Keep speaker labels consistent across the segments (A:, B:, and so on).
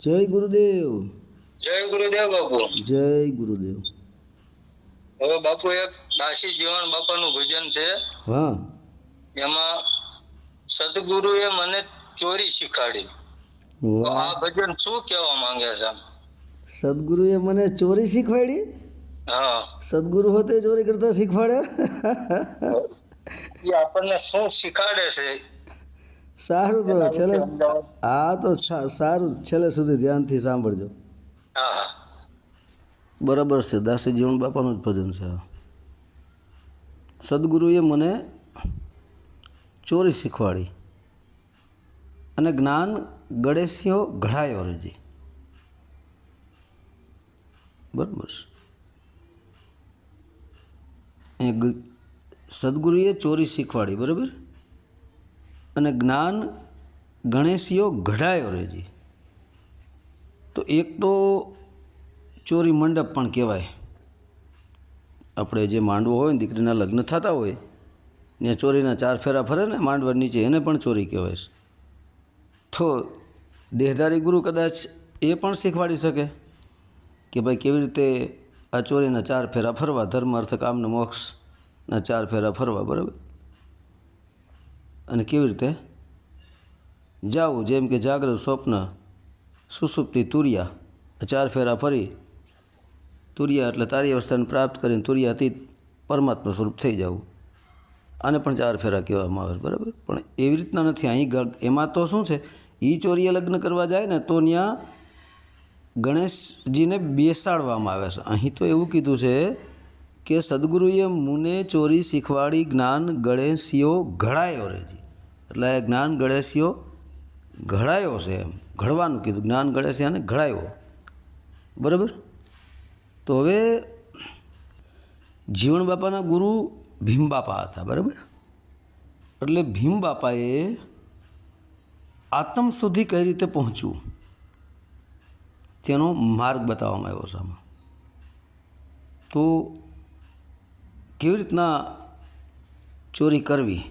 A: જય ગુરુદેવ.
B: જય ગુરુદેવ બાપુ.
A: જય ગુરુદેવ.
B: હવે બાપુ એક દાસી જીવન બાપાનું ભજન છે.
A: હા.
B: એમાં સદગુરુએ મને ચોરી શીખવાડી આ ભજન શું કહેવા માંગે છે?
A: સદગુરુએ મને ચોરી શીખવાડી?
B: હા.
A: સદગુરુ હોતે ચોરી કરતા શીખવાડ્યા?
B: એ આપણને શું શીખવાડે છે?
A: સારું તો છેલ્લે આ તો સારું. છેલ્લે સુધી ધ્યાનથી સાંભળજો.
B: હા હા.
A: બરાબર છે. દાસી જીવન બાપાનું જ ભજન છે. સદગુરુએ મને ચોરી શીખવાડી અને જ્ઞાન ગળેસીઓ ઘડાયો રેજી. બરાબર છે. એ સદગુરુએ ચોરી શીખવાડી બરાબર? અને જ્ઞાન ગણેશીઓ ઘડાયો રેજી તો એક તો ચોરી મંડપ પણ કહેવાય. આપણે જે માંડવો હોય ને દીકરીના લગ્ન થતા હોય, ને ચોરીના ચાર ફેરા ફરે ને માંડવા નીચે એને પણ ચોરી કહેવાય તો દેહધારી ગુરુ કદાચ એ પણ શીખવાડી શકે કે ભાઈ કેવી રીતે આ ચોરીના ચાર ફેરા ફરવા ધર્મ અર્થ કામને મોક્ષના ચાર ફેરા ફરવા, બરાબર? અને કેવી રીતે? જાવું, જેમ કે જાગૃત સ્વપ્ન, સુસુપ્તિ તુરિયા, ચાર ફેરા ફરી, તુરિયા એટલે તારી અવસ્થાને પ્રાપ્ત કરીને તુરિયાતીત પરમાત્મા સ્વરૂપ થઈ જવું. આને પણ ચાર ફેરા કહેવામાં આવે બરાબર? પણ એવી રીતના નથી, અહીં એમાં તો શું છે? એ ચોરીએ લગ્ન કરવા જાય ને તો ત્યાં ગણેશજીને બેસાડવામાં આવે છે. અહીં તો એવું કીધું છે કે સદગુરુએ મુને ચોરી શીખવાડી જ્ઞાન ગણેશીઓ ઘડાયો રેજી એટલે જ્ઞાન ગણેશીઓ ઘડાયો છે એમ. ઘડવાનું કીધું. જ્ઞાન ગણેશિયાને ઘડાયો. બરાબર? તો હવે જીવણ બાપાના ગુરુ ભીમ બાપા હતા, બરાબર? એટલે ભીમ બાપાએ આત્મ સુધી કઈ રીતે પહોંચવું તેનો માર્ગ બતાવવામાં આવ્યો છે આમાં. તો કેવી રીતના ચોરી કરવી?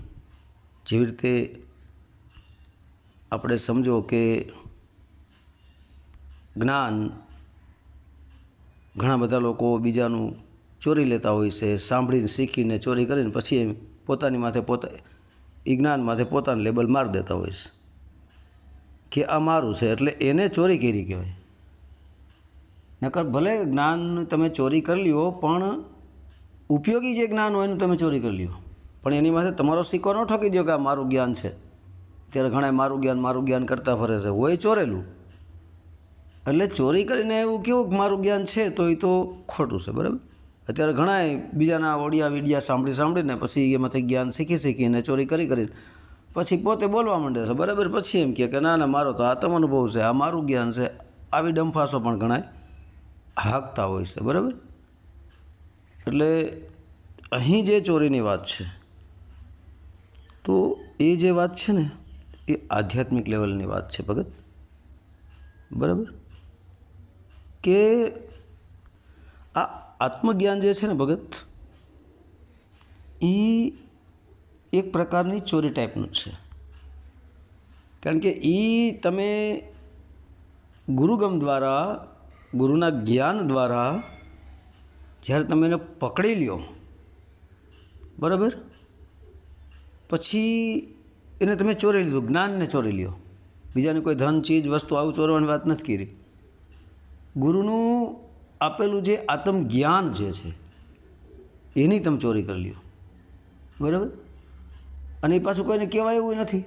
A: જેવી રીતે આપણે સમજો કે જ્ઞાન ઘણા બધા લોકો બીજાનું ચોરી લેતા હોય છે, સાંભળીને, શીખીને, ચોરી કરીને પછી એમ પોતાની માથે પોતા એ જ્ઞાન માથે પોતાનું લેબલ મારી દેતા હોય છે. કે આ મારું છે, એટલે એને ચોરી કરી કહેવાય. નકર ભલે જ્ઞાન તમે ચોરી કરી લ્યો, પણ ઉપયોગી જે જ્ઞાન હોય એનું તમે ચોરી કરી લ્યો. પણ એની માથે તમારો સિક્કો ન ઠોકી દો કે આ મારું જ્ઞાન છે. ત્યારે ઘણા મારું જ્ઞાન મારું જ્ઞાન કરતા ફરે છે. હોય ચોરેલું. એટલે ચોરી કરીને એવું કેવું કે મારું જ્ઞાન છે તો એ તો ખોટું છે, બરાબર? અત્યારે ઘણા બીજાના ઓડિયા વિડિયા સાંભળી સાંભળીને પછી એમાંથી જ્ઞાન શીખી શીખીને ચોરી કરી કરીને પછી પોતે બોલવા માંડે છે, બરાબર? પછી એમ કહે કે ના ના, મારો તો આત્મ અનુભવ છે, આ મારું જ્ઞાન છે. આવી ડંફાસો પણ ઘણા હાકતા હોય છે, બરાબર? એટલે અહીં જે ચોરીની વાત છે, તો એ જે વાત છે ને, એ આધ્યાત્મિક લેવલની વાત છે ભગત. બરાબર? કે આ આત્મજ્ઞાન જે છે ને ભગત એ એક પ્રકારની ચોરી ટાઈપનું છે. કારણ કે એ તમે ગુરુગમ દ્વારા, ગુરુના જ્ઞાન દ્વારા જ્યારે તમે એને પકડી લ્યો, બરાબર? પછી એને તમે ચોરી લીધું, જ્ઞાનને ચોરી લ્યો. બીજાને કોઈ ધન, ચીજ, વસ્તુ, આવું ચોરવાની વાત નથી કરી. ગુરુનું આપેલું જે આત્મ જ્ઞાન જે છે, એની તમે ચોરી કરી લ્યો. બરાબર? અને એ પાછું કોઈને કહેવાય એવું નથી.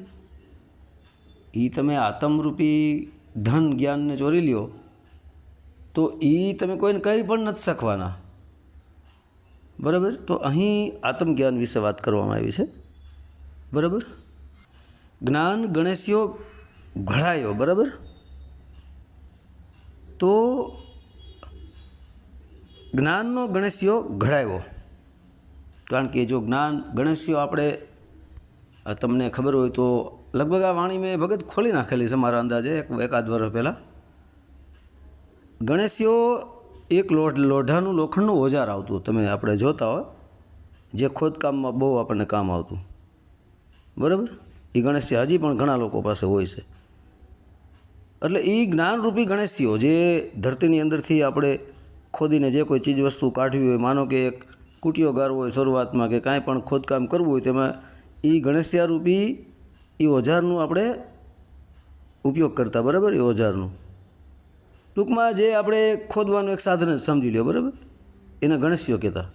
A: એ તમે આત્મરૂપી ધન, જ્ઞાનને ચોરી લ્યો, તો એ તમે કોઈને કહી પણ નથી શકવાના. બરાબર? તો અહીં આત્મજ્ઞાન વિશે વાત કરવામાં આવી છે. બરાબર? જ્ઞાન ગણેશીઓ ઘડાયો, બરાબર? તો જ્ઞાનનો ગણેશીઓ ઘડાયો. કારણ કે જો જ્ઞાન ગણેશીઓ આપણે તમને ખબર હોય તો લગભગ આ વાણી મેં ભગત ખોલી નાખેલી છે મારા અંદાજે, એક એકાદ વર્ષ પહેલાં. ગણેશીઓ એક લોઢ, લોઢાનું લોખંડનું ઓજાર આવતું તમે આપણે જોતા હોય, જે ખોદકામમાં બહુ આપણને કામ આવતું. બરાબર? એ ગણેશજી હજી પણ ઘણા લોકો પાસે હોય છે. એટલે એ જ્ઞાનરૂપી ગણેશીઓ જે ધરતીની અંદરથી આપણે ખોદીને જે કોઈ ચીજ વસ્તુ કાઢવી હોય, માનો કે એક કુટિયો ગારવો હોય શરૂઆતમાં કે કાંઈ પણ ખોદકામ કરવું હોય, તેમાં એ ગણેશિયારૂપી એ ઓજારનું આપણે ઉપયોગ કરતા, બરાબર? એ ઓજારનું. ટૂંકમાં જે આપણે ખોદવાનું એક સાધન સમજી લ્યો, બરાબર? એને ગણેશીઓ કહેતા.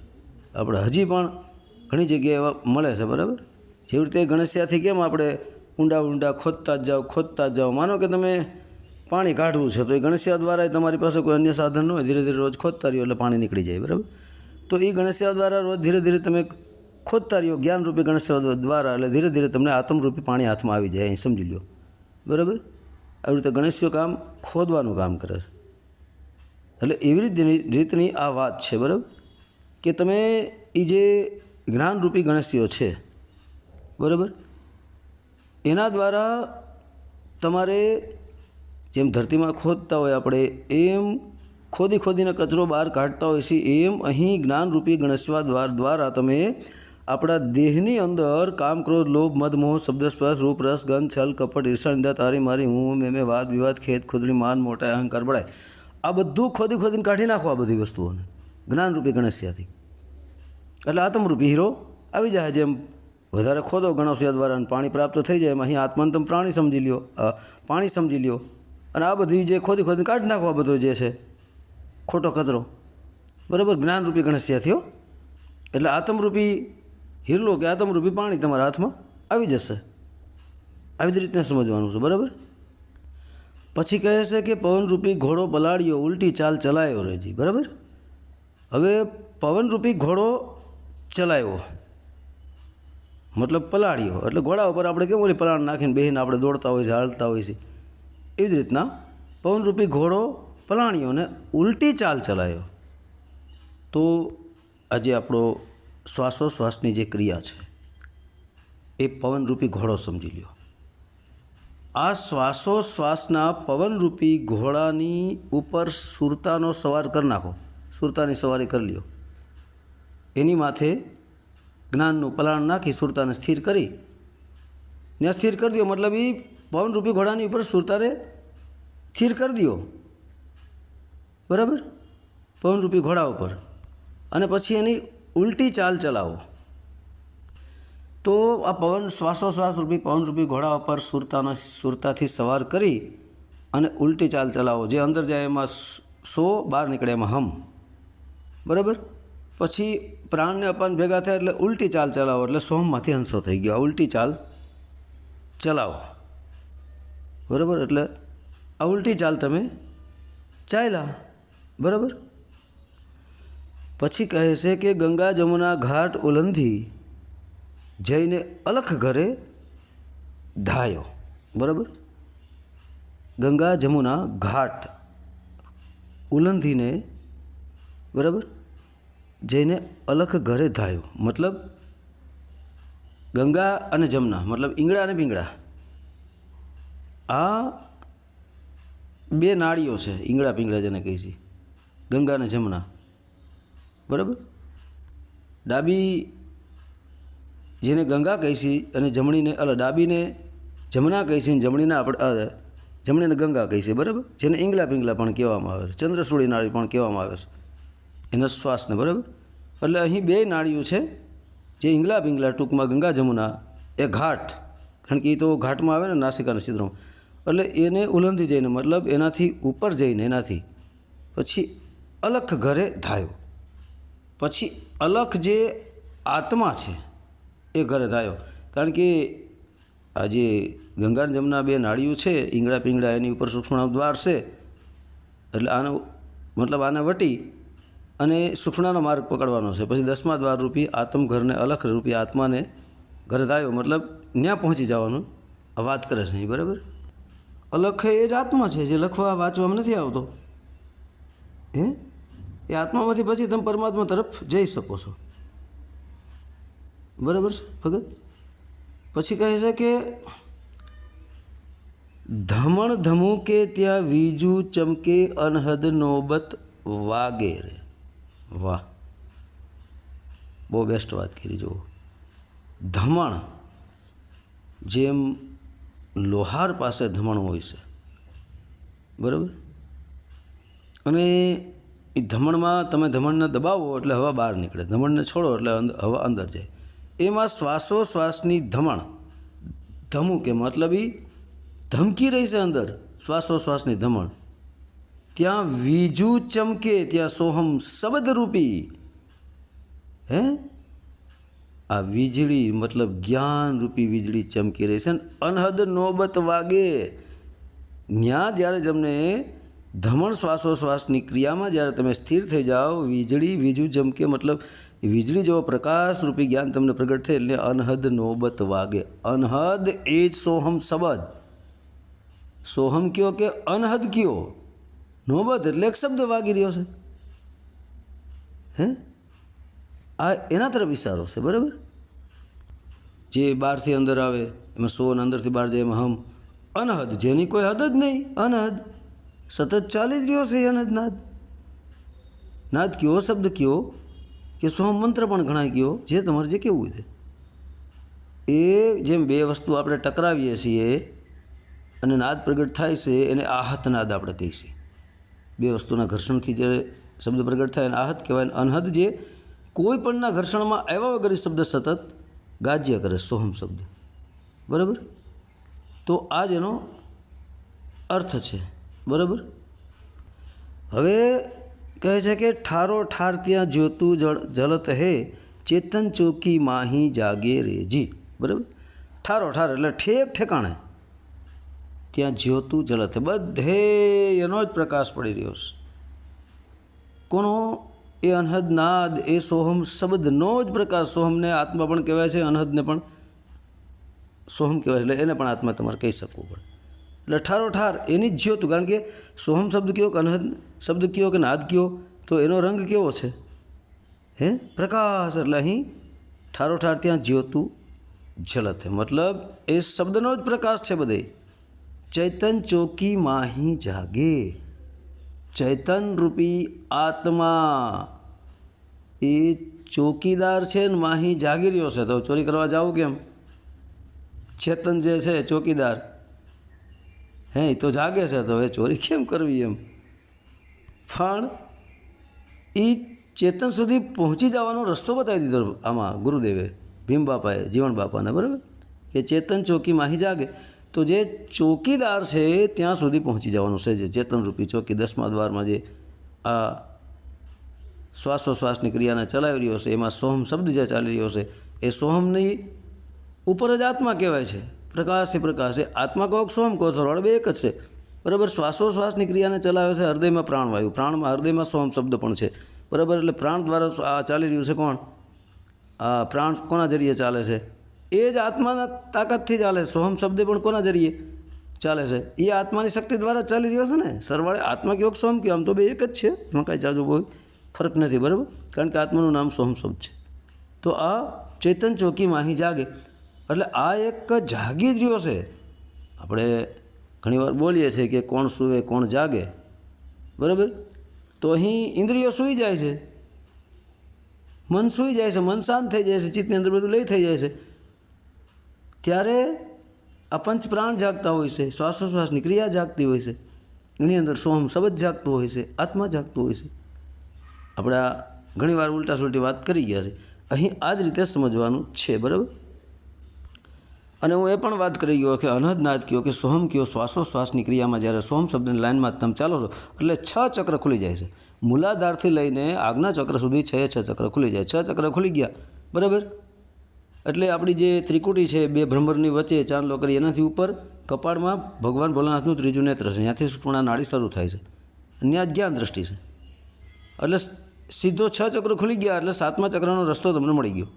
A: આપણે હજી પણ ઘણી જગ્યાએ મળે છે, બરાબર? જેવી રીતે ગણેશિયાથી કેમ આપણે ઊંડા ઊંડા ખોદતા જ જાઓ, ખોદતા જ જાઓ? માનો કે તમે પાણી કાઢવું છે, તો એ ગણેશિયા દ્વારા તમારી પાસે કોઈ અન્ય સાધન ન હોય, ધીરે ધીરે રોજ ખોદતા રહ્યો એટલે પાણી નીકળી જાય, બરાબર? તો એ ગણેશિયા દ્વારા રોજ ધીરે ધીરે તમે ખોદતા રહ્યો જ્ઞાનરૂપી ગણેશિયા દ્વારા, એટલે ધીરે ધીરે તમને આત્મરૂપી પાણી હાથમાં આવી જાય, અહીં સમજી લો બરાબર? આવી રીતે ગણેશનું કામ ખોદવાનું કામ કરે છે. એટલે એવી રીતની આ વાત છે, બરાબર? કે તમે એ જે જ્ઞાનરૂપી ગણેશીઓ છે, બરાબર? એના દ્વારા તમારે જેમ ધરતીમાં ખોદતા હોય આપણે, એમ ખોદી ખોદીને કચરો બહાર કાઢતા હોય છે, એમ અહીં જ્ઞાનરૂપી ગણેશવા દ્વાર, દ્વારા તમે આપણા દેહની અંદર કામ, ક્રોધ, લોભ મદમોહ શબ્દસ્પર્શ, રૂપરસ રૂપ રસ ગંધ, છલ, કપટ ઈર્ષણિંદા તારી મારી, હું મેં મેં, વાદ, વિવાદ ખેત ખુદડી માન, મોટા, અહંકાર બળાય આ બધું ખોદી ખોદીને કાઢી નાખો આ બધી વસ્તુઓને. જ્ઞાનરૂપી ગણેશિયાથી. એટલે આત્મરૂપી હીરો આવી જાય જેમ વધારે ખોદો ગણેશિયા દ્વારા પાણી પ્રાપ્ત થઈ જાય એમાં અહીં આત્માને તમે પ્રાણી સમજી લ્યો પાણી સમજી લ્યો. અને આ બધી જે ખોદી ખોદીને કાઢી નાખો આ બધો જે છે, ખોટો કચરો. બરાબર? જ્ઞાનરૂપી ગણેશિયા થયો એટલે આત્મરૂપી હિરલો કે આત્મરૂપી પાણી તમારા હાથમાં આવી જશે. આવી જ રીતના સમજવાનું છે, બરાબર? પછી કહે છે કે પવનરૂપી ઘોડો પલાળ્યો ઉલટી ચાલ ચલાયો રેજી બરાબર? હવે પવનરૂપી ઘોડો ચલાવ્યો મતલબ પલાળ્યો. એટલે ઘોડા ઉપર આપણે કેમ ઓલી પલાણ નાખીને બેહીને આપણે દોડતા હોય છે, હાલતા હોય છે? એવી જ રીતના પવનરૂપી ઘોડો પલાણ્યો ને ઉલટી ચાલ ચલાવ્યો તો આજે આપણો શ્વાસોશ્વાસની જે ક્રિયા છે, એ પવનરૂપી ઘોડો સમજી લ્યો. આ શ્વાસોશ્વાસના પવનરૂપી ઘોડાની ઉપર સુરતાનો સવાર કરી નાખો. સુરતાની સવારી કરી લ્યો. એની માથે જ્ઞાનનું પલાણ નાખી સુરતાને સ્થિર કરી. ને સ્થિર કરી દો મતલબ એ પવનરૂપી ઘોડાની ઉપર સુરતાને સ્થિર કરી દો બરાબર? પવનરૂપી ઘોડા ઉપર. અને પછી એની ઉલટી ચાલ ચલાવો. તો આ પવન શ્વાસોશ્વાસ રૂપી પવનરૂપી ઘોડા ઉપર સુરતાના, સુરતાથી સવાર કરી અને ઉલટી ચાલ ચલાવો. જે અંદર જાય એમાં સો બહાર નીકળે એમાં હમ. બરાબર? પછી પ્રાણને અપાન ભેગા થાય એટલે ઉલટી ચાલ ચલાવો એટલે સોમમાંથી હંસો થઈ ગયો. આ ઉલટી ચાલ ચલાવો. બરાબર? એટલે આ ઉલટી ચાલ તમે ચાલ્યા. બરાબર? પછી કહે છે કે ગંગા જમુના ઘાટ ઉલંધી જઈને અલખ ઘરે ધાયો. બરાબર? ગંગા જમુના ઘાટ ઉલંધીને, બરાબર? જઈને અલખ ઘરે ધાયો. મતલબ ગંગા અને જમના, મતલબ ઈંગળા અને પીંગળા આ બે નાળીઓ છે, ઈંગળા પીંગળા જેને કહી છે, ગંગા અને જમના. બરાબર? ડાબી જેને ગંગા કહીશી અને જમણીને, અલ, ડાબીને જમણા કહીશી જમણીને આપણે જમણીને ગંગા કહીશી બરાબર? જેને ઈંગલા પિંગલા પણ કહેવામાં આવે છે, ચંદ્રસૂળી નાળી પણ કહેવામાં આવે છે, એના શ્વાસને, બરાબર? એટલે અહીં બે નાળીઓ છે, જે ઈંગલા પિંગલા ટૂંકમાં ગંગા જમુના, એ ઘાટ, કારણ કે એ તો ઘાટમાં આવે ને નાસિકાના છિદ્રમાં એટલે એને ઉલંધી જઈને, મતલબ એનાથી ઉપર જઈને, એનાથી પછી અલખ ઘરે ધાયો. પછી અલખ જે આત્મા છે, એ ઘરે થયો કારણ કે આ જે ગંગા જમના બે નાળિયું છે ઈંગડા પીંગળા એની ઉપર સૂક્ષ્મ દ્વાર છે, એટલે આનો મતલબ આને વટી અને સુખણાનો માર્ગ પકડવાનો છે. પછી દસમા દ્વાર રૂપી આત્મ ઘરને અલખ રૂપી આત્માને ઘરે થયો મતલબ ત્યાં પહોંચી જવાનું. વાત કરે છે અહીં, બરાબર? અલખ એ જ આત્મા છે, જે લખવા વાંચવામાં નથી આવતો. હે? એ આત્મામાંથી પછી તમે પરમાત્મા તરફ જઈ શકો છો. બરાબર છે, ભગત? પછી કહે છે કે, ધમણ ધમુકે ત્યાં વીજું ચમકે અનહદ નોબત વાગે વાહ. બહુ બેસ્ટ વાત કરી જુઓ. ધમણ જેમ લોહાર પાસે ધમણ હોય છે. બરાબર? અને એ ધમણમાં તમે ધમણને દબાવો એટલે હવા બહાર નીકળે. ધમણને છોડો એટલે હવા અંદર જાય. એમાં શ્વાસોશ્વાસની ધમણ, ધમું કે મતલબ એ ધમકી રહી છે અંદર, શ્વાસોશ્વાસની ધમણ. ત્યાં વીજું ચમકે, ત્યાં સોહમ શબ્દરૂપી. હે? આ વીજળી મતલબ જ્ઞાનરૂપી વીજળી ચમકી રહી છે અને અનહદ નોબત વાગે. ત્યાં જ્યારે તમને ધમણ શ્વાસોશ્વાસની ક્રિયામાં જ્યારે તમે સ્થિર થઈ જાઓ, વીજળી, વીજું ચમકે મતલબ વીજળી જેવો પ્રકાશરૂપી જ્ઞાન તમને પ્રગટ થાય એટલે અનહદ નોબત વાગે. અનહદ એ જ સોહમ શબ્દ. સોહમ કયો કે અનહદ કયો? નોબત એટલે એક શબ્દ વાગી રહ્યો છે. હે? આ એના તરફ ઇશારો છે, બરાબર? જે બહારથી અંદર આવે, એમાં સો અને અંદરથી બહાર જાય એમાં હમ. અનહદ, જેની કોઈ હદ જ નહીં, અનહદ. સતત ચાલી જ રહ્યો છે એ નાદ. નાદ કયો, શબ્દ કયો, કે સોહમ મંત્ર પણ ગણાય ગયો જે તમારે જે કેવું છે એ જેમ બે વસ્તુ આપણે ટકરાવીએ છીએ અને નાદ પ્રગટ થાય છે એને આહત નાદ આપણે કહીએ બે વસ્તુના ઘર્ષણથી જે શબ્દ પ્રગટ થાય એને આહત કહેવાય. અનહદ જે કોઈ પણના ઘર્ષણમાં આવ્યા વગર શબ્દ સતત ગાજ્ય કરે, સોહમ શબ્દ. બરાબર? તો આ જ એનો અર્થ છે. બરાબર? હવે કહે છે કે ઠારો ઠાર ત્યાં જ્યોતું જળ જલત હે, ચેતન ચોકી માહી જાગે રેજી બરાબર? ઠારો ઠાર એટલે ઠેક ઠેકાણે. ત્યાં જ્યોતું જલત બધે એનો જ પ્રકાશ પડી રહ્યો છે. કોનો? એ અનહદ નાદ, એ સોહમ શબ્દનો જ પ્રકાશ. સોહમને આત્મા પણ કહેવાય છે, અનહદને પણ સોહમ કહેવાય એટલે એને પણ આત્મા તમારે કહી શકવું પડે. એટલે ઠારો ઠાર એની જ જ્યોત કારણ કે સોહમ શબ્દ કયો કે અનહદ શબ્દ કયો કે નાદ કયો તો એનો રંગ કેવો છે હે પ્રકાશ એટલે અહીં ઠારો ઠાર ત્યાં જ્યોતું જલત મતલબ એ શબ્દનો જ પ્રકાશ છે બધે ચૈતન ચોકી માહી જાગે ચૈતન રૂપી આત્મા એ ચોકીદાર છે ને માહી જાગી રહ્યો છે તો ચોરી કરવા જાવ કેમ ચેતન જે છે ચોકીદાર હે એ તો જાગે છે તો હવે ચોરી કેમ કરવી એમ? પણ એ ચેતન સુધી પહોંચી જવાનો રસ્તો બતાવી દીધો આમાં ગુરુદેવે, ભીમ બાપાએ, જીવન બાપાને, બરાબર? કે ચેતન ચોકી માહી જાગે. તો જે ચોકીદાર છે, ત્યાં સુધી પહોંચી જવાનું છે, જે ચેતનરૂપી ચોકી દસમા દ્વારમાં જે આ શ્વાસોશ્વાસની ક્રિયાને ચલાવી રહ્યો છે, એમાં સોહમ શબ્દ જે ચાલી રહ્યો છે, એ સોહમની ઉપર જ આત્મા કહેવાય છે. પ્રકાશ એ પ્રકાશ. એ આત્મા કહો કે સોહમ કહો છો બે એક જ છે. બરાબર? શ્વાસોશ્વાસની ક્રિયાને ચલાવે છે હૃદયમાં પ્રાણવાયુ. પ્રાણમાં હૃદયમાં સોમ શબ્દ પણ છે. બરાબર? એટલે પ્રાણ દ્વારા આ ચાલી રહ્યું છે કોણ? આ પ્રાણ કોના જરીએ ચાલે છે? એ જ આત્માના તાકાતથી ચાલે. સોહમ શબ્દ પણ કોના જરીએ ચાલે છે? એ આત્માની શક્તિ દ્વારા ચાલી રહ્યો છે ને? સરવાળે આત્મા કયો સોમ કયો? આમ તો બે એક જ છે. એમાં કાંઈ જાજુ કોઈ ફરક નથી. બરાબર? કારણ કે આત્માનું નામ સોહમ શબ્દ છે. તો આ ચેતન ચોકીમાં અહીં જાગે. એટલે આ એક જાગી જ રહ્યો છે. આપણે ઘણીવાર બોલીએ છીએ કે કોણ સૂવે, કોણ જાગે. બરાબર? તો અહીં ઇન્દ્રિયો સૂઈ જાય છે. મન સૂઈ જાય છે, મન શાંત થઈ જાય છે, ચિત્તની અંદર બધું લઈ થઈ જાય છે. ત્યારે આ પંચ પ્રાણ જાગતા હોય છે, શ્વાસોશ્વાસની ક્રિયા જાગતી હોય છે. એની અંદર સોહમ શબ્દ જાગતો હોય છે, આત્મા જાગતો હોય છે. આપણે ઘણીવાર ઉલટા સુલટી વાત કરી ગયા છે. અહીં આ જ રીતે સમજવાનું છે, બરાબર? અને હું એ પણ વાત કરી ગયો કે અનહદનાદ કયો કે સોહમ કયો, શ્વાસોશ્વાસની ક્રિયામાં જ્યારે સોહમ શબ્દની લાઇનમાં તમે ચાલો છો, એટલે છ ચક્ર ખુલી જાય છે. મૂલાધારથી લઈને આજ્ઞા ચક્ર સુધી છ છ ચક્ર ખુલી જાય. છ ચક્ર ખુલી ગયા. બરાબર? એટલે આપણી જે ત્રિકુટી છે, બે ભ્રમરની વચ્ચે ચાંદલો કરી એનાથી ઉપર કપાળમાં ભગવાન ભોલાનાથનું ત્રીજું નેત્ર છે. ત્યાંથી સુપર્ણા નાડી શરૂ થાય છે. ત્યાં જ્ઞાન દ્રષ્ટિ છે. એટલે સીધો છ ચક્ર ખુલી ગયા એટલે સાતમા ચક્રનો રસ્તો તમને મળી ગયો.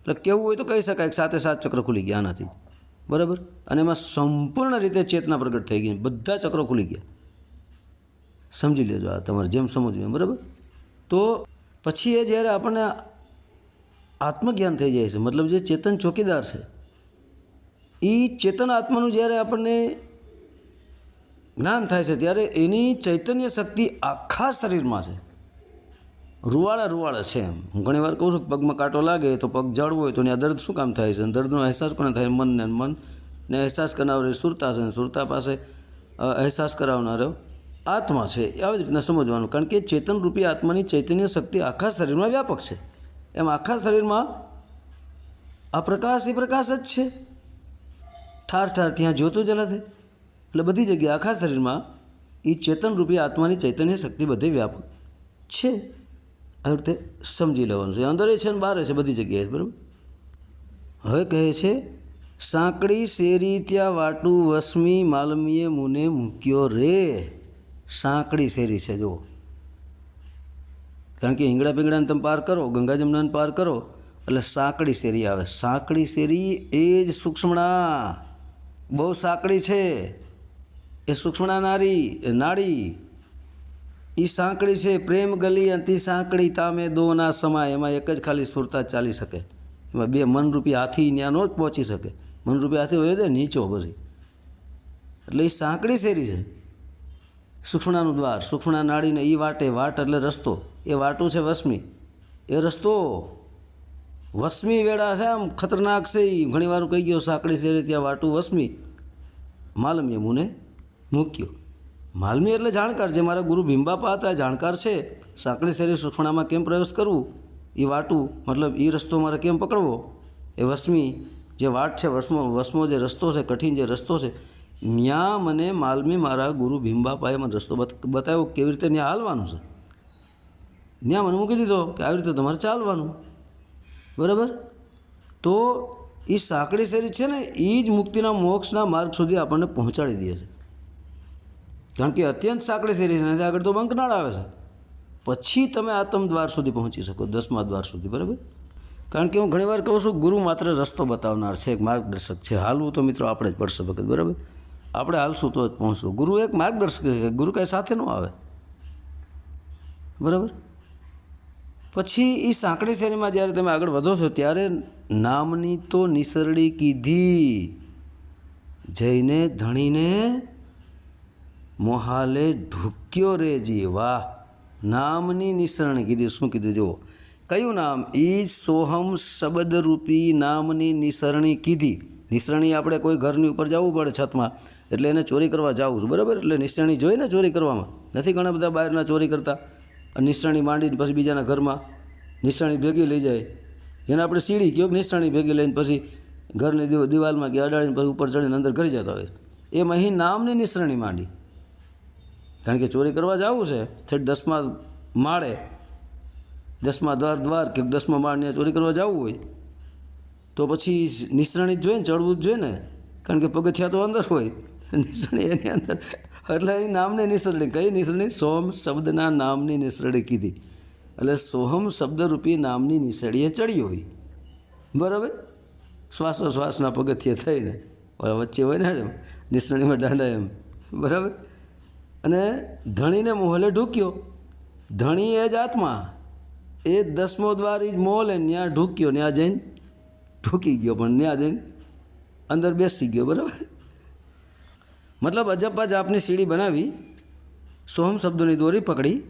A: એટલે કેવું હોય તો કહી શકાય કે સાતે સાત ચક્ર ખુલી ગયા આનાથી. બરાબર? અને એમાં સંપૂર્ણ રીતે ચેતના પ્રગટ થઈ ગઈ. બધા ચક્રો ખુલી ગયા. સમજી લેજો આ તમારે જેમ સમજવું એમ, બરાબર? તો પછી એ જ્યારે આપણને આત્મજ્ઞાન થઈ જાય છે, મતલબ જે ચેતન ચોકીદાર છે એ ચેતન આત્માનું જ્યારે આપણને જ્ઞાન થાય છે, ત્યારે એની ચૈતન્ય શક્તિ આખા શરીરમાં છે. રૂવાળા રૂવાળા છે હું ઘણી વાર કહું છું કે પગમાં કાંટો લાગે તો પગ જળવો હોય તો ત્યાં દર્દ શું કામ થાય છે? અને દર્દનો અહેસાસ કોને થાય? મનને મન. ને અહેસાસ કરાવનાર સુરતા છે સુરતા પાસે અહેસાસ કરાવનારો આત્મા છે. આવી જ રીતના સમજવાનું. કારણ કે ચેતનરૂપી આત્માની ચૈતન્ય શક્તિ આખા શરીરમાં વ્યાપક છે. એમ આખા શરીરમાં આ પ્રકાશ એ પ્રકાશ જ છે. ઠાર ઠાર ત્યાં જ્યોતો જલાતે એટલે બધી જગ્યાએ આખા શરીરમાં એ ચેતનરૂપી આત્માની ચૈતન્ય શક્તિ બધે વ્યાપક છે. આવી રીતે સમજી લેવાનું છે. અંદર છે ને બહાર છે, બધી જગ્યાએ બરાબર? હવે કહે છે, સાંકડી શેરી ત્યાં વાટું વસમી માલમીએ મુને મૂક્યો રે. સાંકડી શેરી છે, જુઓ. કારણ કે હિંગડા પીંગડાને તમે પાર કરો, ગંગા જમનાને પાર કરો, એટલે સાંકડી શેરી આવે. સાંકડી શેરી એ જ સૂક્ષ્મણા. બહુ સાંકડી છે. એ સૂક્ષ્મણા નારી નાડી. એ સાંકળી છે, પ્રેમ ગલી અંતિ સાંકળી તામે દો ના સમાય એમાં એક જ ખાલી સુરતા ચાલી શકે. એમાં બે મનરૂપી હાથી ત્યાંનો જ પહોંચી શકે. મનરૂપી હાથી હોય છે નીચો પછી. એટલે એ સાંકળી શેરી છે. સુખણાનું દ્વાર, સુખણા નાડીને એ વાટે. વાટ એટલે રસ્તો. એ વાટું છે વસમી. એ રસ્તો વસમી વેળા છે આમ ખતરનાક છે એ ઘણી વાર કહી ગયો, સાંકળી શેરી, ત્યાં વાટું વસમી. માલમ મુને મૂક્યો. માલમી એટલે જાણકાર જે મારા ગુરુ ભીમબાપા હતા જાણકાર છે. સાંકડી શેરી સુખણામાં કેમ પ્રવેશ કરવું? એ વાટું, મતલબ એ રસ્તો મારે કેમ પકડવો? એ વસમી, જે વાટ છે, વસમો વસમો જે રસ્તો છે, કઠિન જે રસ્તો છે ત્યાં મને માલમી મારા ગુરુ ભીમબાપાએ મને રસ્તો બત- બતાવ્યો કેવી રીતે ત્યાં હાલવાનું છે. ત્યાં મને મૂકી દીધો કે આવી રીતે તમારે ચાલવાનું. બરાબર? તો એ સાંકડી શેરી છે ને એ જ મુક્તિના મોક્ષના માર્ગ સુધી આપણને પહોંચાડી દે છે. કારણ કે અત્યંત સાંકડી શેરી છે આગળ તો બંકનાળ આવે છે. પછી તમે આત્મ દ્વાર સુધી પહોંચી શકો, દસમા દ્વાર સુધી, બરાબર? કારણ કે હું ઘણીવાર કહું છું, ગુરુ માત્ર રસ્તો બતાવનાર છે, એક માર્ગદર્શક છે. હાલવું તો મિત્રો આપણે જ પડશે વખત બરાબર? આપણે હાલશું તો જ પહોંચશું. ગુરુ એક માર્ગદર્શક છે, ગુરુ કાંઈ સાથે ન આવે. બરાબર? પછી એ સાંકડી શેરીમાં જ્યારે તમે આગળ વધો છો, ત્યારે નામની તો નિસરડી કીધી. જઈને ધણીને મોહાલે ઢૂક્યો રે જી વાહ, નામની નિસરણી કીધી. શું કીધું? જુઓ. કયું નામ? ઈ સોહમ શબ્દરૂપી નામની નિસરણી કીધી. નિસરણી આપણે કોઈ ઘરની ઉપર જવું પડે છતમાં, એટલે એને ચોરી કરવા જવું છું. બરાબર? એટલે નિસરણી જોઈને ચોરી કરવામાં. નથી ઘણા બધા બહારના ચોરી કરતા. નિસરણી માંડીને પછી બીજાના ઘરમાં નિસરણી ભેગી લઈ જાય. જેને આપણે સીડી કહો કે નિસરણી ભેગી લઈને પછી ઘરની દિવ- દિવાલમાં કે અડાડીને પછી ઉપર ચડીને અંદર ઘરી જતા હોય. એમાં અહીં નામની નિસરણી માંડી. કારણ કે ચોરી કરવા જવું છે. થઈ દસમા માળે, દસમા દ્વાર દ્વાર કે દસમા માળને ચોરી કરવા જવું હોય. તો પછી નિસરણી જ જોઈએ ને, ચડવું જ જોઈએ ને, કારણ કે પગથિયા તો અંદર હોય. નિસરણી એની અંદર. એટલે એ નામની નિસરણી કઈ નિસરણી સોમ શબ્દના નામની નિસરણી કીધી. એટલે સોહમ શબ્દરૂપી નામની નિસરણીએ ચડી હોય. બરાબર? શ્વાસોશ્વાસના પગથિયે થઈને વચ્ચે હોય ને નિસરણીમાં દાંડા એમ. બરાબર? અને ધણીને મોહલે ઢૂક્યો. ધણી એ જ આત્મા. એ દસમો દ્વાર એ જ મોહલે ત્યાં ઢૂક્યો ત્યાં જઈને ઢૂકી ગયો, પણ ત્યાં જઈને અંદર બેસી ગયો, બરાબર? મતલબ અજબ્બા જાપની સીડી બનાવી, સોહમ શબ્દોની દોરી પકડી,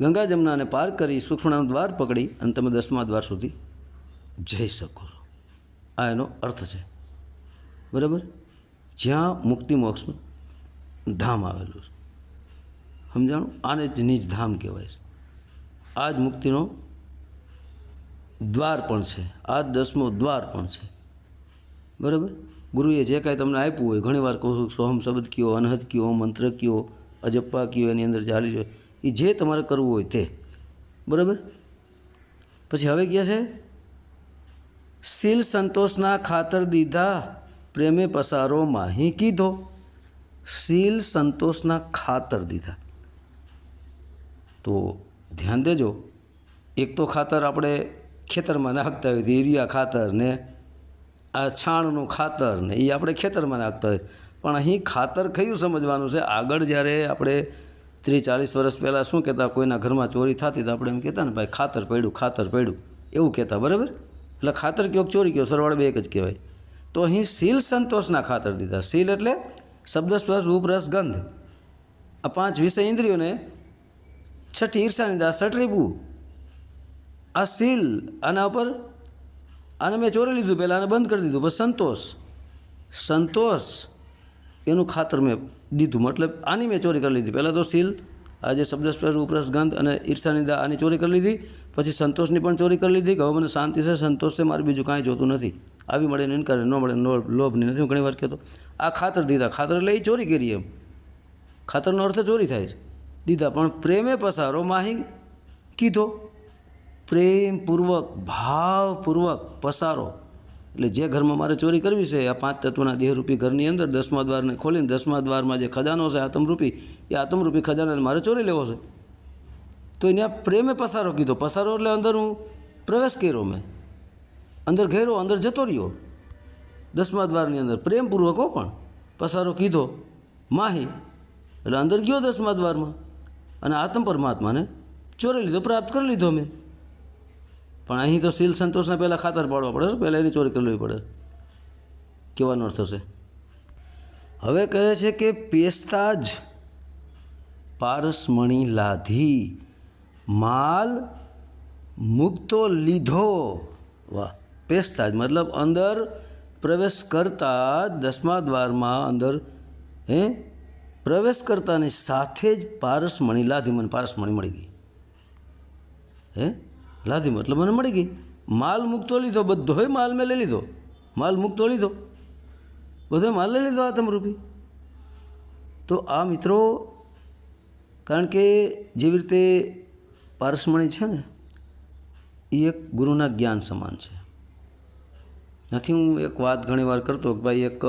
A: ગંગા જમનાને પાર કરી સુખણાનું દ્વાર પકડી, અને તમે દસમા દ્વાર સુધી જઈ શકો આ એનો અર્થ છે. બરાબર? જ્યાં મુક્તિ મોક્ષનું ધામ આવેલું છે. સમજાણું? આને જ નિજ ધામ કહેવાય છે. આ જ મુક્તિનો દ્વાર પણ છે. આ જ દસમો દ્વાર પણ છે. બરાબર? ગુરુએ જે કાંઈ તમને આપ્યું હોય ઘણીવાર કહું છું, સોહમ શબ્દ કયો, અનહદ કયો, મંત્ર કયો, અજપ્પા કયો, એની અંદર ચાલી જાય એ જે તમારે કરવું હોય તે. બરાબર? પછી હવે કહે છે? શીલ સંતોષના ખાતર દીધા, પ્રેમે પસારો માહી કીધો શીલ સંતોષના ખાતર દીધા. તો ધ્યાન દેજો. એક તો ખાતર આપણે ખેતરમાં નાખતા હોય, તો યુરિયા ખાતર ને આ છાણનું ખાતર ને એ આપણે ખેતરમાં નાખતા હોય. પણ અહીં ખાતર કયું સમજવાનું છે? આગળ જ્યારે આપણે ત્રીસ ચાલીસ વર્ષ પહેલાં શું કહેતા, કોઈના ઘરમાં ચોરી થતી તો આપણે એમ કહેતા ને, ભાઈ, ખાતર પડ્યું ખાતર પડ્યું. એવું કહેતા, બરાબર? એટલે ખાતર કયો ચોરી કયો સરવાળે બે એક જ કહેવાય. તો અહીં સીલ સંતોષના ખાતર દીધા. સીલ એટલે શબ્દ સ્પર્શ રૂપ ગંધ. આ પાંચ વિષય ઇન્દ્રિયોને છઠ્ઠી ઈર્ષાની દા સટરીબુ આ સીલ, આના ઉપર, આને મેં ચોરી લીધું પહેલાં, આને બંધ કરી દીધું. બસ સંતોષ. સંતોષ. એનું ખાતર મેં દીધું. મતલબ આની મેં ચોરી કરી લીધી. પહેલાં તો સીલ, આજે શબ્દસ્પર્શ, ઉપરસ, ગંધ અને ઈર્ષાની દા આની ચોરી કરી લીધી. પછી સંતોષની પણ ચોરી કરી લીધી. કે હવે મને શાંતિ છે, સંતોષ છે, મારે બીજું કાંઈ જોતું નથી. આવી મળે ને ઇનકાર, ન મળે, નો લોભની નથી. હું ઘણી વાર કહેતો, આ ખાતર દીધા. ખાતર એટલે એ ચોરી કરી એમ. ખાતરનો અર્થ ચોરી થાય છે. દીધા. પણ પ્રેમે પસારો, માહી કીધો, પ્રેમપૂર્વક, ભાવપૂર્વક પસારો. એટલે જે ઘરમાં મારે ચોરી કરવી છે, આ પાંચ તત્વના દેહરૂપી ઘરની અંદર, દસમા દ્વારને ખોલીને દસમા દ્વારમાં જે ખજાનો છે, આતમરૂપી, એ આતમરૂપી ખજાનાને મારે ચોરી લેવો છે. તો એને પ્રેમે પસારો કીધો. પસારો એટલે અંદર હું પ્રવેશ કર્યો મેં. અંદર ઘેરો, અંદર જતો રહ્યો. દસમા દ્વારની અંદર પ્રેમપૂર્વકો પણ પસારો કીધો, માહી, એટલે અંદર ગયો દસમા દ્વારમાં. અને આત્મ પરમાત્માને ચોરી લીધો, પ્રાપ્ત કરી લીધો મેં. પણ અહીં તો શીલ સંતોષના પહેલાં ખાતર પાડવા પડે છે, પહેલાં એની ચોરી કરી લેવી પડે. કહેવાનો અર્થ થશે હવે કહે છે કે પેસ્તા જ પારસમણી લાધી, માલ મુક્તો લીધો. વાહ, પેસ્તા જ. મતલબ અંદર પ્રવેશ કરતા દસમા દ્વારમાં અંદર, હે પ્રવેશ કરતાની સાથે જ પારસમણી લાધી મને પારસમણી મળી ગઈ. હે? લાધી મતલબ મને મળી ગઈ. માલ મૂકતો લીધો, બધોય માલ મેં લઈ લીધો. માલ મૂકતો લીધો. બધો માલ લઈ લીધો આ તમરૂપી તો આ મિત્રો, કારણ કે જેવી રીતે પારસમણી છે ને એ એક ગુરુના જ્ઞાન સમાન છે. નથી, હું એક વાત ઘણી વાર કરતો કે ભાઈ એક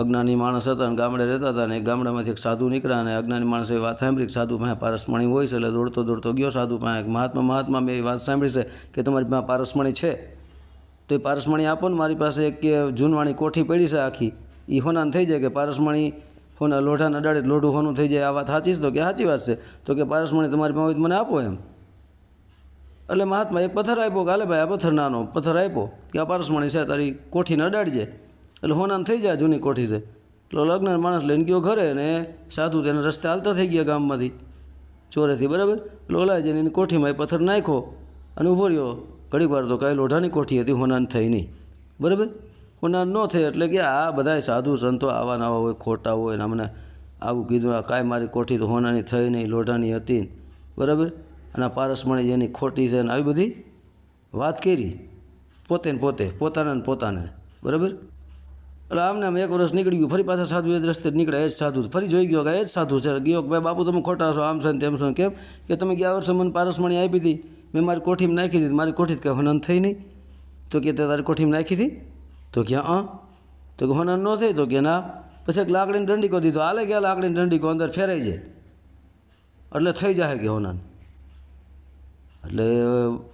A: અજ્ઞાની માણસ હતા અને ગામડે રહેતા હતા અને ગામડામાંથી એક સાધુ નીકળ્યા અને અજ્ઞાની માણસે વાત સાંભળી સાધુ પાસે પારસમણી હોય છે એટલે દોડતો દોડતો ગયો સાધુ પાસે મહાત્મા મહાત્મા, મેં એ વાત સાંભળી છે કે તમારી પાસે પારસમણી છે. તો એ પારસમણી આપો ને, મારી પાસે એક જૂનવાણી કોઠી પડી છે આખી. એ હોનાન થઈ જાય કે પારસમણી હોના લોઢાને અડાડે લોઢું હોનું થઈ જાય, આ વાત સાચી છે તો કે સાચી વાત છે. તો કે પારસમણી તમારી પાસે મને આપો એમ. એટલે મહાત્મા એક પથ્થર આપ્યો કે, હાલે ભાઈ, આ પથ્થર નાનો, પથ્થર આપ્યો કે આ પારસમણી છે તારી કોઠીને અડાડજે. એટલે હોનાન થઈ જાય જૂની કોઠી છે. એટલે લગ્ન માણસ લઈને ગયો ઘરે ને સાધુ તેના રસ્તે હાલતા થઈ ગયા ગામમાંથી. ચોરેથી, બરાબર? એટલે જઈને એની કોઠીમાં એ પથ્થર નાખ્યો અને ઊભો રહ્યો. ઘડીક વાર તો કાંઈ લોઢાની કોઠી હતી હોનાન થઈ નહીં. બરાબર? હોનાન ન થઈ એટલે કે આ બધાય સાધુ સંતો આવા નવા હોય, ખોટા હોય ને અમને આવું કીધું, આ કાંઈ મારી કોઠી તો હોનાની થઈ નહીં, લોઢાની હતી. બરાબર? અને આ પારસમણી જેની ખોટી છે ને આવી બધી વાત કરી. પોતે ને પોતે, પોતાને ને પોતાને. બરાબર? એટલે આમને આમ એક વર્ષ નીકળી ગયું ફરી પાછા સાધુ એ જ રસ્તે જ નીકળ્યા, એ જ સાધુ. ફરી જોઈ ગયો કે એ જ સાધુ છે. ગયો કે, ભાઈ બાપુ, તમે ખોટા છો, આમ છે ને તેમ છો ને કેમ? કે તમે ગયા વર્ષે મને પારસમણી આપી હતી. મેં મારી કોઠીમાં નાખી દીધી. મારી કોઠી કંઈ હોનન થઈ નહીં. તો કે, તે તારી કોઠીમાં નાખી હતી? તો કે, હા. તો કે, હોનન ન થઈ? તો કે, ના. પછી એક લાકડીનો દંડીકો દીધો હાલે ગયા લાકડીનો દંડીકો અંદર ફેરાઈ જાય. એટલે થઈ જાય કે હોનન. એટલે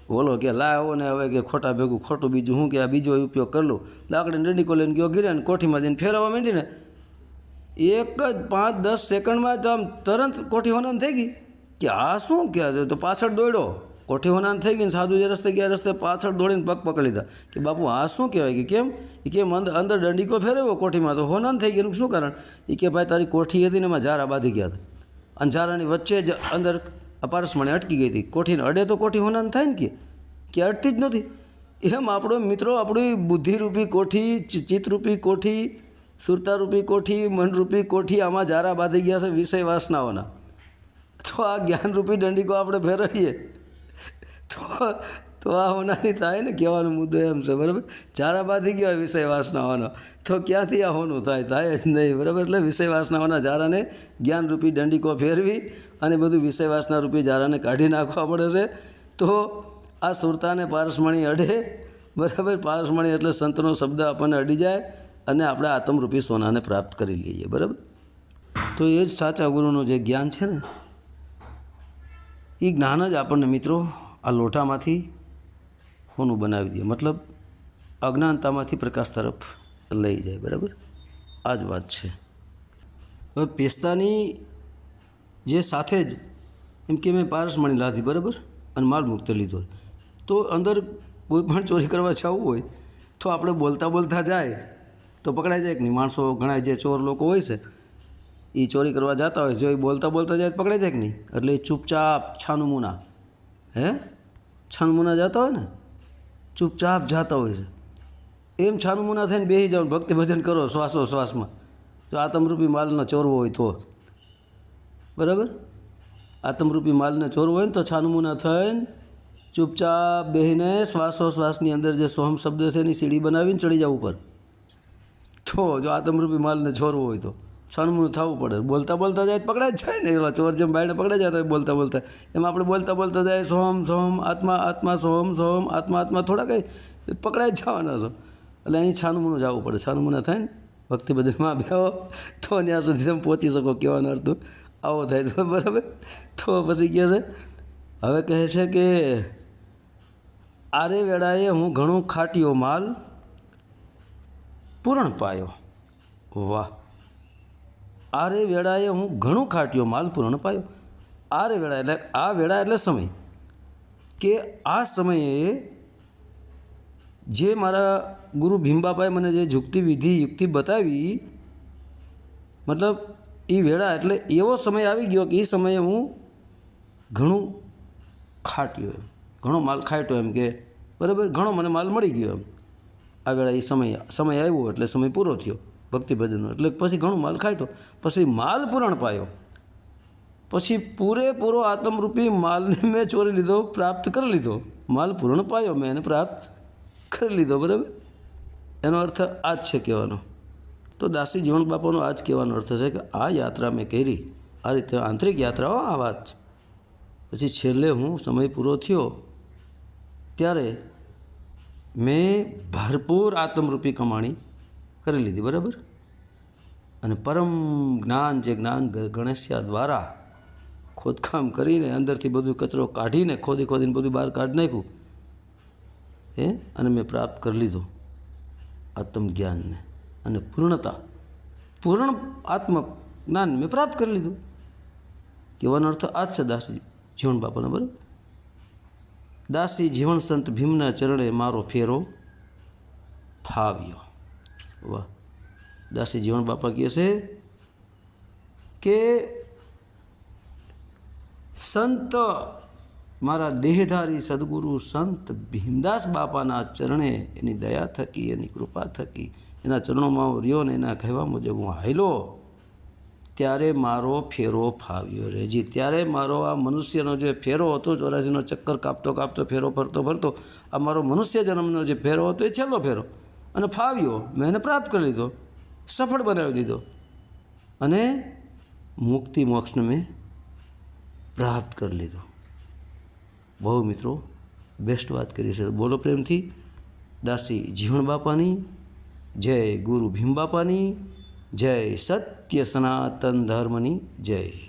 A: બોલો કે, લાવો ને હવે કે ખોટા ભેગું, ખોટું બીજું શું કે આ બીજો ઉપયોગ કરી લઉં. લાકડીને ડંડીકો લઈને ગયો ગીરે ને કોઠીમાં જઈને ફેરવવા માંડીને એક જ પાંચ દસ સેકન્ડમાં તો આમ તરત કોઠી હોનાન થઈ ગઈ. કે આ શું કે તો પાછળ દોડ્યો. કોઠી હોનાન થઈ ગઈ ને સાધુ જે રસ્તે ગયા રસ્તે પાછળ દોડીને પગ પકડી લીધા. કે બાપુ, આ શું કહેવાય? કે કેમ? એ કેમ અંદર અંદર દંડીકો ફેરવ્યો કોઠીમાં? તો હોનાન થઈ ગયું શું કારણ? એ કે, ભાઈ, તારી કોઠી હતી ને એમાં ઝારા બાંધી ગયા હતા. અને ઝારાની વચ્ચે જ અંદર અપારસમણે અટકી ગઈ હતી. કોઠીને અડે તો કોઠી હોનાન થાય ને કે? કે અડતી જ નથી એમ આપણો મિત્રો આપણી બુદ્ધિરૂપી કોઠી ચિત્તરૂપી કોઠી, સુરતારૂપી કોઠી, મનરૂપી કોઠી આમાં ઝારા બાંધી ગયા છે વિષય વાસનાઓના. તો આ જ્ઞાનરૂપી દંડીકો આપણે ફેરવીએ તો તો આ હોનાની થાય ને કહેવાનો મુદ્દો એમ છે, બરાબર? ઝારા બાંધી ગયા વિષય વાસનાઓનો. તો ક્યાંથી આ હોનું થાય? થાય જ નહીં, બરાબર? એટલે વિષય વાસનાઓના ઝારાને જ્ઞાનરૂપી દંડીકો ફેરવી અને બધું વિષયવાસના રૂપી ઝારાને કાઢી નાખવા પડે છે. તો આ સુરતાને પારસમણી અડે. બરાબર, પારસમણી એટલે સંતનો શબ્દ આપણને અડી જાય અને આપણે આત્મરૂપી સોનાને પ્રાપ્ત કરી લઈએ, બરાબર? તો એ જ સાચા ગુરુનું જે જ્ઞાન છે ને, એ જ્ઞાન જ આપણને મિત્રો આ લોટામાંથી હોનું બનાવી દે. મતલબ અજ્ઞાનતામાંથી પ્રકાશ તરફ લઈ જાય, બરાબર? આ જ વાત છે. હવે પેસ્તાની જે સાથે જ એમ કે મેં પારસ પારસમણી લાધી, બરાબર? અને માલ મુક્ત લીધો. તો અંદર કોઈ પણ ચોરી કરવા જવું હોય, તો આપણે બોલતા બોલતા જાય, તો પકડાઈ જાય કે નહીં? માણસો ઘણા જે ચોર લોકો હોય છે, એ ચોરી કરવા જતા હોય, જો એ બોલતા બોલતા જાય તો પકડાઈ જાય કે નહીં? એટલે એ ચૂપચાપ છાનુમુના, હે? છાનુમુના જતા હોય ને, ચૂપચાપ જતા હોય છે. એમ છાનુમુના થઈને બેસી જાઓ ભક્તિ ભજન કરો શ્વાસો શ્વાસમાં તો આતમરૂપી માલનો ચોરવો હોય તો. બરાબર? આતમરૂપી માલને ચોર હોય ને તો છાનમુના થઈને ચૂપચાપ બેહીને શ્વાસોશ્વાસની અંદર જે સોહમ શબ્દ છે એની સીડી બનાવીને ચડી જાવ ઉપર. તો જો આતમરૂપી માલને છોરવો હોય તો છાનમુનું થવું પડે. બોલતા બોલતા જાય પકડાય જ જાય ને. એવા ચોર જેમ બાયણે પકડાઈ જાય તો બોલતા બોલતા એમાં આપણે બોલતા બોલતા જાય, સોહમ સોહમ, આત્મા આત્મા, સોહમ સોહમ, આત્મા આત્મા, થોડા કંઈ પકડાઈ જ જવાના છો. એટલે અહીં છાનમુનું જવું પડે. છાનમુના થાય ને ભક્તિ ભજનમાં બેહો તો ત્યાં સુધી તમે પહોંચી શકો કહેવાના અર્થ. આવો થાય તો બરાબર? તો પછી કહે છે, હવે કહે છે કે, આરે વેળાએ હું ઘણો ખાટ્યો માલ પૂરણ પાયો. વાહ. આરે વેળાએ હું ઘણો ખાટ્યો માલ પૂરણ પાયો. આરે વેળા એટલે, આ વેળા એટલે સમય. કે આ સમયે જે મારા ગુરુ ભીમબાપાએ મને જે યુક્તિ વિધિ યુક્તિ બતાવી, મતલબ એ વેળા એટલે એવો સમય આવી ગયો કે એ સમયે હું ઘણું ખાટ્યો એમ. ઘણો માલ ખાટ્યો એમ કે બરાબર, ઘણો મને માલ મળી ગયો એમ. આ વેળા એ સમય સમય આવ્યો એટલે સમય પૂરો થયો ભક્તિ ભજનનો એટલે પછી ઘણો માલ ખાટ્યો. પછી માલ પૂરણ પાયો. પછી પૂરેપૂરો આત્મરૂપી માલને મેં ચોરી લીધો, પ્રાપ્ત કરી લીધો. માલ પૂર્ણ પાયો મેં એને પ્રાપ્ત કરી લીધો, બરાબર? એનો અર્થ આ જ છે કહેવાનો. તો દાસી જીવન બાપાનો આ જ કહેવાનો અર્થ છે કે આ યાત્રા મેં કરી. આ રીતે આંતરિક યાત્રાઓ આ વાત પછી છેલ્લે હું સમય પૂરો થયો ત્યારે મેં ભરપૂર આત્મરૂપી કમાણી કરી લીધી, બરાબર? અને પરમ જ્ઞાન જે જ્ઞાન ગણેશિયા દ્વારા ખોદકામ કરીને અંદરથી બધું કચરો કાઢીને ખોદી ખોદીને બધું બહાર કાઢી નાખ્યું, હે? અને મેં પ્રાપ્ત કરી લીધું આત્મજ્ઞાનને. અને પૂર્ણતા, પૂર્ણ આત્મ જ્ઞાન મેં પ્રાપ્ત કરી લીધું. કહેવાનો અર્થ આ જ છે દાસી જીવન બાપાના બરાબર? દાસી જીવન સંત ભીમના ચરણે મારો ફેરો ફાવ્યો. વાહ. દાસી જીવન બાપા કહે છે કે સંત મારા દેહધારી સદગુરુ સંત ભીમદાસ બાપાના ચરણે એની દયા થકી, એની કૃપા થકી એના ચરણોમાં રહ્યો ને એના કહેવા મુજબ હું હાયલો. ત્યારે મારો ફેરો ફાવ્યો રેજી ત્યારે મારો આ મનુષ્યનો જે ફેરો હતો, ચોરાસીનો ચક્કર કાપતો કાપતો ફેરો ફરતો ફરતો, આ મારો મનુષ્ય જન્મનો જે ફેરો હતો એ છેલ્લો ફેરો. અને ફાવ્યો. મેં એને પ્રાપ્ત કરી લીધો. સફળ બનાવી દીધો. અને મુક્તિ મોક્ષને મેં પ્રાપ્ત કરી લીધો. બહુ મિત્રો, બેસ્ટ વાત કરી છે. બોલો પ્રેમથી, દાસી જીવણ બાપાની જય ગુરુ ભીમબાપાની જય સત્ય સનાતન ધર્મની જય.